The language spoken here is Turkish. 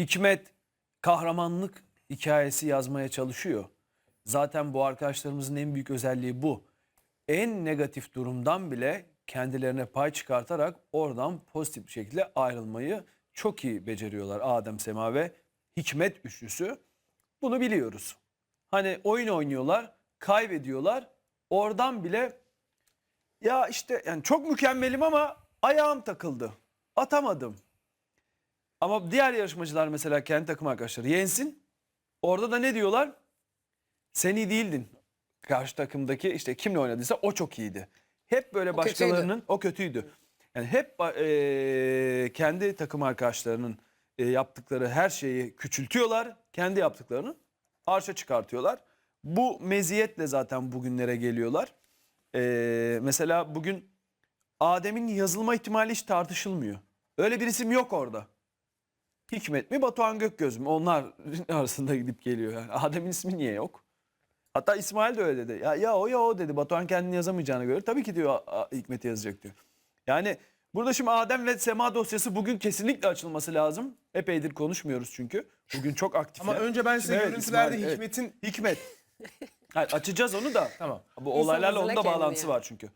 Hikmet kahramanlık hikayesi yazmaya çalışıyor. Zaten bu arkadaşlarımızın en büyük özelliği bu. En negatif durumdan bile kendilerine pay çıkartarak oradan pozitif bir şekilde ayrılmayı çok iyi beceriyorlar Adem Sema ve Hikmet üçlüsü. Bunu biliyoruz. Hani oyun oynuyorlar, kaybediyorlar. Oradan bile ya işte yani çok mükemmelim ama ayağım takıldı. Atamadım. Ama diğer yarışmacılar mesela kendi takım arkadaşları yensin. Orada da ne diyorlar? Sen iyi değildin. Karşı takımdaki işte kimle oynadıysa o çok iyiydi. Hep böyle O kötüydü. başkalarının o kötüydü. Yani hep eee, kendi takım arkadaşlarının eee, yaptıkları her şeyi küçültüyorlar. Kendi yaptıklarını arşa çıkartıyorlar. Bu meziyetle zaten bugünlere geliyorlar. Eee, mesela bugün Adem'in yazılma ihtimali hiç tartışılmıyor. Öyle bir isim yok orada. Hikmet mi Batuhan Gökgöz mü? Onlar arasında gidip geliyor. Yani Adem'in ismi niye yok? Hatta İsmail de öyle dedi. Ya, ya o ya o dedi. Batuhan kendini yazamayacağına göre tabii ki diyor Hikmet'i yazacak diyor. Yani burada şimdi Adem ve Sema dosyası bugün kesinlikle açılması lazım. Epeydir konuşmuyoruz çünkü. Bugün çok aktifler. Ama önce ben size Evet, görüntülerde İsmail, evet. Hikmet'in Hikmet. Hayır, açacağız onu da. tamam. Bu olaylarla onun da bağlantısı kendini var çünkü.